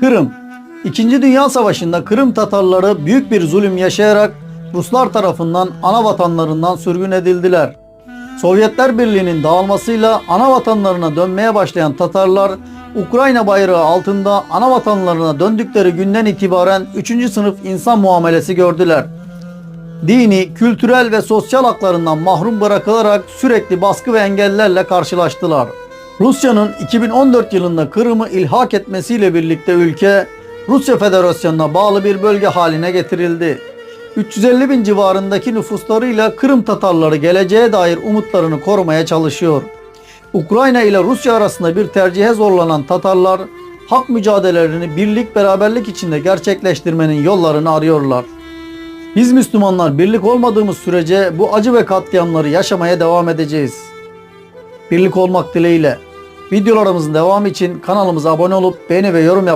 Kırım İkinci Dünya Savaşı'nda Kırım Tatarları büyük bir zulüm yaşayarak Ruslar tarafından ana vatanlarından sürgün edildiler. Sovyetler Birliği'nin dağılmasıyla ana vatanlarına dönmeye başlayan Tatarlar Ukrayna bayrağı altında ana vatanlarına döndükleri günden itibaren 3. sınıf insan muamelesi gördüler. Dini, kültürel ve sosyal haklarından mahrum bırakılarak sürekli baskı ve engellerle karşılaştılar. Rusya'nın 2014 yılında Kırım'ı ilhak etmesiyle birlikte ülke Rusya Federasyonu'na bağlı bir bölge haline getirildi. 350 bin civarındaki nüfuslarıyla Kırım Tatarları geleceğe dair umutlarını korumaya çalışıyor. Ukrayna ile Rusya arasında bir tercihe zorlanan Tatarlar hak mücadelelerini birlik beraberlik içinde gerçekleştirmenin yollarını arıyorlar. Biz Müslümanlar birlik olmadığımız sürece bu acı ve katliamları yaşamaya devam edeceğiz. Birlik olmak dileğiyle. Videolarımızın devamı için kanalımıza abone olup beğeni ve yorum yapmayı